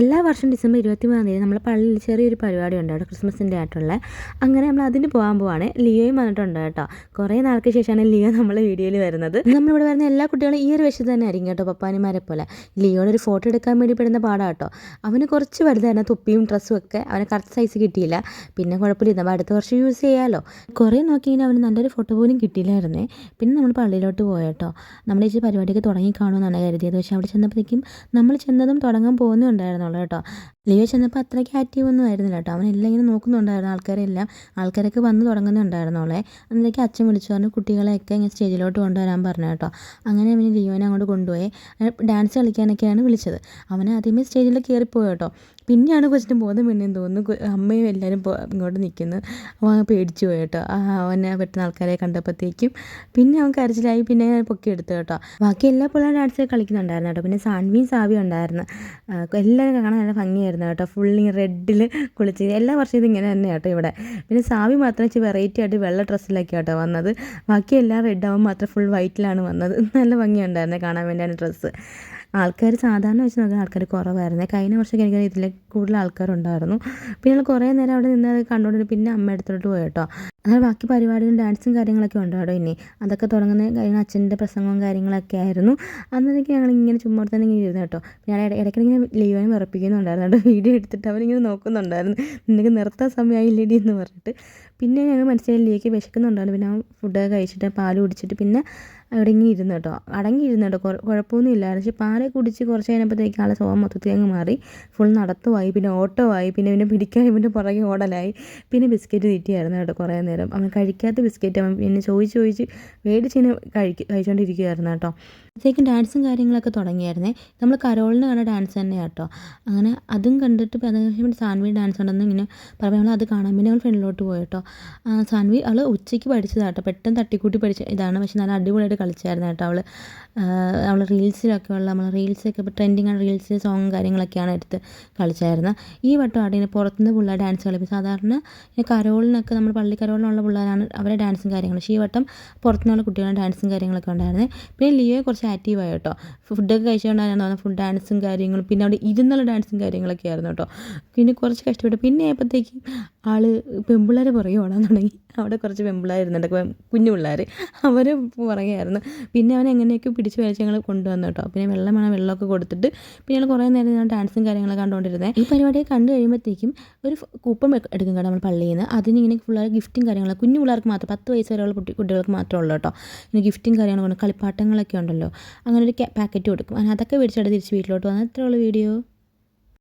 എല്ലാ വർഷം ഡിസംബർ ഇരുപത്തി മൂന്നാം തീയതി നമ്മൾ പള്ളിയിൽ ചെറിയൊരു പരിപാടി ഉണ്ട് കേട്ടോ ക്രിസ്മസിന്റെ ആയിട്ടുള്ള. അങ്ങനെ നമ്മൾ അതിന് പോകാൻ പോവാണ്. ലിയോയും വന്നിട്ടുണ്ട് കേട്ടോ. കുറേ നാൾക്ക് ശേഷമാണ് ലിയോ നമ്മളെ വീഡിയോയിൽ വരുന്നത്. നമ്മളിവിടെ വരുന്ന എല്ലാ കുട്ടികളും ഈ ഒരു വശത്ത് തന്നെ ആയിരിക്കും കേട്ടോ പപ്പാനിമാരെ പോലെ. ലിയോയുടെ ഒരു ഫോട്ടോ എടുക്കാൻ വേണ്ടി പെടുന്ന പാടാ കേട്ടോ. അവന് കുറച്ച് വലുതായിരുന്നു തുപ്പിയും ഡ്രസ്സും ഒക്കെ അവന് കറക്റ്റ് സൈസ് കിട്ടിയില്ല. പിന്നെ കുഴപ്പമില്ല നമ്മൾ അടുത്ത വർഷം യൂസ് ചെയ്യാമല്ലോ കുറേ നോക്കിയെങ്കിൽ അവന് നല്ലൊരു ഫോട്ടോ പോലും കിട്ടിയില്ലായിരുന്നേ. പിന്നെ നമ്മൾ പള്ളിയിലോട്ട് പോയട്ടോ നമ്മൾ ഈ പരിപാടിയൊക്കെ തുടങ്ങി കാണുമെന്നാണ് കരുതിയത്. പക്ഷേ അവിടെ ചെന്നപ്പോഴത്തേക്കും നമ്മൾ ചെന്നതും തുടങ്ങാൻ പോകുന്നുണ്ടായിരുന്നു ഉണ്ടായിരുന്നുള്ളൂ കേട്ടോ. ലിയോ ചെന്നപ്പോൾ അത്രയ്ക്ക് ആക്റ്റീവ് ഒന്നും ആയിരുന്നില്ല കേട്ടോ. എല്ലാം ഇങ്ങനെ നോക്കുന്നുണ്ടായിരുന്നു. ആൾക്കാരെല്ലാം ആൾക്കാരൊക്കെ വന്ന് തുടങ്ങുന്നുണ്ടായിരുന്നോളെ അന്നേക്ക് അച്ഛൻ വിളിച്ചു പറഞ്ഞു കുട്ടികളെയൊക്കെ ഇങ്ങനെ സ്റ്റേജിലോട്ട് കൊണ്ടുവരാൻ പറഞ്ഞു കേട്ടോ. അങ്ങനെ അവന് ലിയോനെ അങ്ങോട്ട് കൊണ്ടുപോയി. ഡാൻസ് കളിക്കാനൊക്കെയാണ് വിളിച്ചത്. അവനെ ആദ്യമേ സ്റ്റേജിൽ കയറിപ്പോയി കേട്ടോ. പിന്നെയാണ് കൊച്ചിന് ബോധം വീണെന്ന് തോന്നുന്നു. അമ്മയും എല്ലാവരും ഇങ്ങോട്ട് നിൽക്കുന്നു അവൻ പേടിച്ചു പോയി കേട്ടോ. അവനെ പറ്റുന്ന ആൾക്കാരെ കണ്ടപ്പോഴത്തേക്കും പിന്നെ അവൻ കരച്ചിലായി. പിന്നെ പൊക്കി എടുത്തു കേട്ടോ. ബാക്കി എല്ലാ പിള്ളേരും ഡാൻസ് കളിക്കുന്നുണ്ടായിരുന്നു കേട്ടോ. പിന്നെ സാൻവിയും സാവിയും ഉണ്ടായിരുന്നു. എല്ലാവരും കാണാൻ നല്ല ഭംഗിയായിരുന്നു കേട്ടോ. ഫുള്ളി റെഡിൽ കുളിച്ച് എല്ലാ വർഷവും ഇതിങ്ങനെ തന്നെ കേട്ടോ ഇവിടെ. പിന്നെ സാവി മാത്രം വെച്ച് വെറൈറ്റി ആയിട്ട് വെള്ള ഡ്രസ്സിലൊക്കെ കേട്ടോ വന്നത്. ബാക്കി എല്ലാം റെഡ് ആവും മാത്രം ഫുൾ വൈറ്റിലാണ് വന്നത്. നല്ല ഭംഗിയുണ്ടായിരുന്നു കാണാൻ വേണ്ടിയാണ് ഡ്രസ്സ് ആൾക്കാർ സാധാരണ വെച്ച് നോക്കുന്ന ആൾക്കാർ കുറവായിരുന്നു. കഴിഞ്ഞ വർഷമൊക്കെ എനിക്ക് ഇതിൽ കൂടുതൽ ആൾക്കാരുണ്ടായിരുന്നു. പിന്നെ ഞങ്ങൾ കുറേ നേരം അവിടെ നിന്ന് അത് കണ്ടുകൊണ്ട് പിന്നെ അമ്മ എടുത്തോട്ട് പോയി കേട്ടോ. അങ്ങനെ ബാക്കി പരിപാടികളും ഡാൻസും കാര്യങ്ങളൊക്കെ ഉണ്ട് കേട്ടോ ഇനി. അതൊക്കെ തുടങ്ങുന്ന കഴിഞ്ഞ അച്ഛന്റെ പ്രസംഗവും കാര്യങ്ങളൊക്കെ ആയിരുന്നു. അന്നേക്ക് ഞങ്ങൾ ഇങ്ങനെ ചുമ്മാ തന്നെ ഇങ്ങനെ ഇരുന്നു കേട്ടോ. ഞാൻ ഇടയ്ക്കിങ്ങനെ ലീവായി വിറപ്പിക്കുന്നുണ്ടായിരുന്നു കേട്ടോ. വീഡിയോ എടുത്തിട്ട് അവരിങ്ങനെ നോക്കുന്നുണ്ടായിരുന്നു. നിനക്ക് നിർത്താൻ സമയമായില്ലേടി എന്ന് പറഞ്ഞിട്ട്. പിന്നെ ഞങ്ങൾ മനസ്സിലായി ലീക്ക് വിശക്കുന്നുണ്ടായിരുന്നു. പിന്നെ ഫുഡൊക്കെ കഴിച്ചിട്ട് പാൽ കുടിച്ചിട്ട് പിന്നെ അടങ്ങി ഇരുന്നു കേട്ടോ. അടങ്ങി ഇരുന്നു കേട്ടോ. കുഴപ്പമൊന്നും ഇല്ലായിരുന്നു പക്ഷേ പാൽ കുടിച്ച് കുറച്ച് കഴിഞ്ഞപ്പോഴത്തേക്ക് ആളെ സ്വഭാവം മൊത്തത്തിൽ അങ്ങ് മാറി. ഫുൾ നടത്തുമായി. പിന്നെ ഓട്ടമായി. പിന്നെ പിന്നെ പിടിക്കാൻ ഇവന്റെ പുറകെ ഓടലായി. പിന്നെ ബിസ്ക്കറ്റ് തീറ്റിയായിരുന്നു കേട്ടോ കുറേ നേരം. അവൻ കഴിക്കാത്ത ബിസ്ക്കറ്റ് അവൻ പിന്നെ ചോദിച്ച് ചോദിച്ച് മേടിച്ച് തന്നെ കഴിക്കും കഴിച്ചുകൊണ്ടിരിക്കുകയായിരുന്നു കേട്ടോ. അപ്പോഴത്തേക്കും ഡാൻസും കാര്യങ്ങളൊക്കെ തുടങ്ങിയായിരുന്നേ. നമ്മൾ കരോളിന് കണ്ട ഡാൻസ് തന്നെ കേട്ടോ. അങ്ങനെ അതും കണ്ടിട്ട് അതിനുശേഷം സാൻവി ഡാൻസ് ഉണ്ടെന്ന് ഇങ്ങനെ പറയുമ്പോൾ നമ്മൾ അത് കാണാൻ പിന്നെ അവൾ ഫ്രണ്ടിലോട്ട് പോയി കേട്ടോ. സാൻവി അവൾ ഉച്ചയ്ക്ക് പഠിച്ചതാട്ടോ പെട്ടെന്ന് തട്ടിക്കൂട്ടി പഠിച്ച ഇതാണ്. പക്ഷെ നല്ല അടിപൊളിയായിട്ട് കളിച്ചായിരുന്നു കേട്ടോ അവൾ അവൾ റീൽസിലൊക്കെ ഉള്ള നമ്മൾ റീൽസൊക്കെ ഇപ്പോൾ ട്രെൻഡിങ് ആണ് റീൽസ് സോങ്ങും കാര്യങ്ങളൊക്കെയാണ് എടുത്ത് കളിച്ചായിരുന്നത് ഈ വട്ടം ആടിനെ പുറത്തുനിന്ന് പിള്ളേർ ഡാൻസ് കളിക്കും സാധാരണ കരോളിനൊക്കെ നമ്മൾ പള്ളി കരോളിനുള്ള പിള്ളേരാണ് അവരെ ഡാൻസും കാര്യങ്ങളും. പക്ഷേ ഈ വട്ടം പുറത്തുനിന്നുള്ള കുട്ടികളുടെ ഡാൻസും കാര്യങ്ങളൊക്കെ ഉണ്ടായിരുന്നത് പിന്നെ ലിയോ കുറച്ച് ആക്റ്റീവായി കേട്ടോ. ഫുഡൊക്കെ കഴിച്ചുകൊണ്ടായിരുന്നു തോന്നുന്നത് ഫുഡ് ഡാൻസും കാര്യങ്ങളും പിന്നെ അവിടെ ഇരുന്നുള്ള ഡാൻസും കാര്യങ്ങളൊക്കെ ആയിരുന്നു കേട്ടോ. പിന്നെ കുറച്ച് കഷ്ടപ്പെട്ടു പിന്നെ ആയപ്പോഴത്തേക്കും ആൾ പെമ്പിള്ളേർ പുറകെ തുടങ്ങി. അവിടെ കുറച്ച് പെമ്പിള്ളേരുന്നുണ്ട് കുഞ്ഞു പിള്ളേർ. അവർ പുറകെയായിരുന്നു. പിന്നെ അവൻ എങ്ങനെയൊക്കെ പിടിച്ച് വലിച്ച് ഞങ്ങൾ കൊണ്ടുവന്നു കേട്ടോ. പിന്നെ വെള്ളം വേണം വെള്ളമൊക്കെ കൊടുത്തിട്ട്. പിന്നെ ഞങ്ങൾ കുറേ നേരം ഞാൻ ഡാൻസും കാര്യങ്ങളൊക്കെ കണ്ടുകൊണ്ടിരുന്നത് ഈ പരിപാടിയെ കണ്ടു കഴിയുമ്പോഴത്തേക്കും ഒരു കൂപ്പൺ എടുക്കും കേട്ടോ നമ്മൾ പള്ളിയിൽ നിന്ന് അതിന് ഇങ്ങനെ പിള്ളേർ ഗിഫ്റ്റും കാര്യങ്ങളും കുഞ്ഞു പിള്ളേർക്ക് മാത്രം പത്ത് വയസ്സ് വരെയുള്ള കുട്ടി കുട്ടികൾക്ക് മാത്രമേ ഉള്ളൂ കേട്ടോ. പിന്നെ ഗിഫ്റ്റും കാര്യങ്ങളും കളിപ്പാട്ടങ്ങളൊക്കെ ഉണ്ടല്ലോ. അങ്ങനെ ഒരു പാക്കറ്റ് കൊടുക്കും. അതിനകത്തൊക്കെ മേടിച്ചിട്ട് തിരിച്ച് വീട്ടിലോട്ട് വന്നാൽ ഇത്രയുള്ള വീഡിയോ